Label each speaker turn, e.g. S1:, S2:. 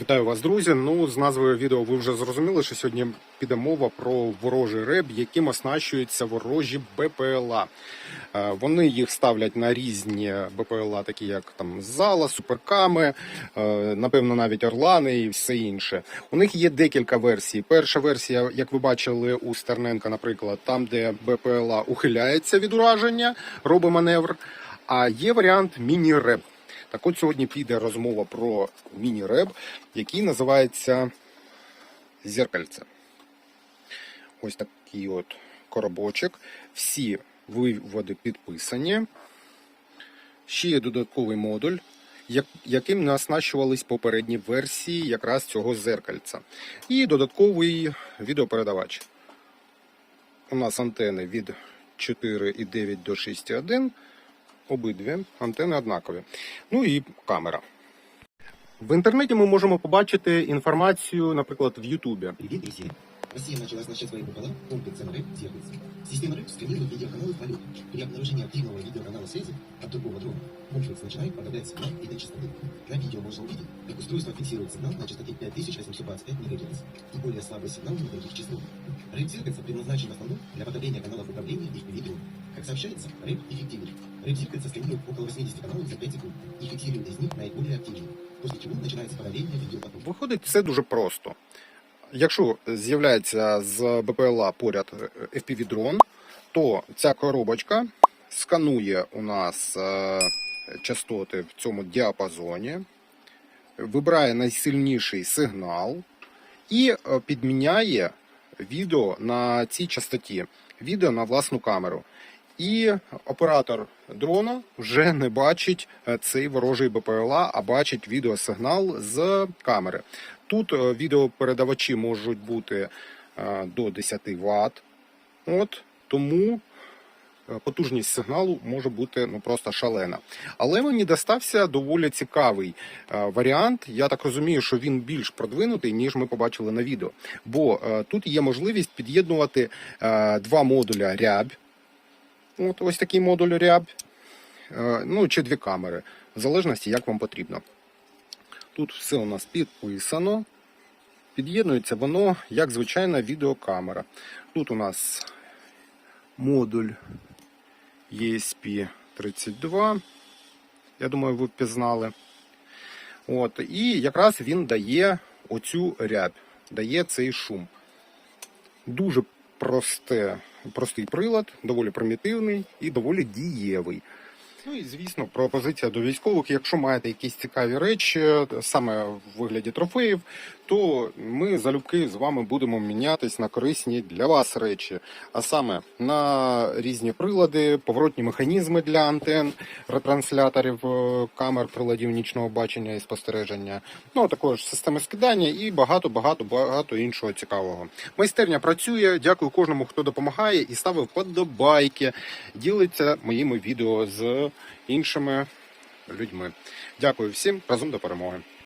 S1: Вітаю вас, друзі. Ну, з назвою відео ви вже зрозуміли, що сьогодні піде мова про ворожий реб, яким оснащуються ворожі БПЛА. Е, Вони їх ставлять на різні БПЛА, такі як там зала, суперками, е, напевно, навіть орлани і все інше. У них є декілька версій. Перша версія, як ви бачили у Стерненка, наприклад, там, де БПЛА ухиляється від ураження, робить маневр. А є варіант міні-реб. Так от сьогодні піде розмова про міні-реб, який називається зеркальце. Ось такий от коробочок. Всі виводи підписані. Ще є додатковий модуль, яким не оснащувались попередні версії якраз цього зеркальця. І додатковий відеопередавач. У нас антени від 4,9 до 6,1. Обидві антени однакові. Ну і камера. В інтернеті ми можемо побачити інформацію, наприклад, в Ютубі.
S2: Россия. Россия начала оснащать свои БПЛА комплексом РЭП «Зеркальце». Система РЭП сканирует видеоканалы в полете. При обнаружении активного видеоканала связи от другого дрона комплекс начинает подавлять сигнал этой частоты. На видео можно увидеть, как устройство фиксирует сигнал на частоте 5825 МГц и более слабый сигнал на других частот. РЭП «Зеркальце» предназначен в основном для подавления каналов управления и дрона. Как сообщается, РЭП эффективен. РЭП «Зеркальце» сканирует около 80 каналов за 5 секунд и фиксирует из них наиболее активные, после чего начинается подавление видеопотока.
S1: Виходить, все дуже просто. Якщо з'являється з БПЛА поряд FPV-дрон, то ця коробочка сканує у нас е, частоти в цьому діапазоні, вибирає найсильніший сигнал і е, підміняє відео на цій частоті, відео на власну камеру. І оператор дрона вже не бачить е, цей ворожий БПЛА, а бачить відеосигнал з камери. Тут е, відеопередавачі можуть бути е, до 10 Вт. От тому потужність сигналу може бути ну просто шалена. Але мені достався доволі цікавий варіант. Я так розумію, що він більш продвинутий, ніж ми побачили на відео. Бо тут є можливість під'єднувати два модуля рябь. От ось такий модуль рябь. Е, Ну чи дві камери, в залежності, як вам потрібно. Тут все у нас підписано. Під'єднується воно як звичайна відеокамера. Тут у нас модуль ESP32. Я думаю, ви впізнали. От, і якраз він дає оцю рябь, дає цей шум. Дуже просте, простий прилад, доволі примітивний і доволі дієвий. Ну і звісно, пропозиція до військових. Якщо маєте якісь цікаві речі, саме в вигляді трофеїв, то ми залюбки з вами будемо мінятись на корисні для вас речі, а саме на різні прилади, поворотні механізми для антен, ретрансляторів е, камер, приладів нічного бачення і спостереження, ну а також системи скидання і багато, багато, багато іншого цікавого. Майстерня працює. Дякую кожному, хто допомагає і ставив подобайки, ділиться моїми відео з іншими людьми. Дякую всім разом до перемоги.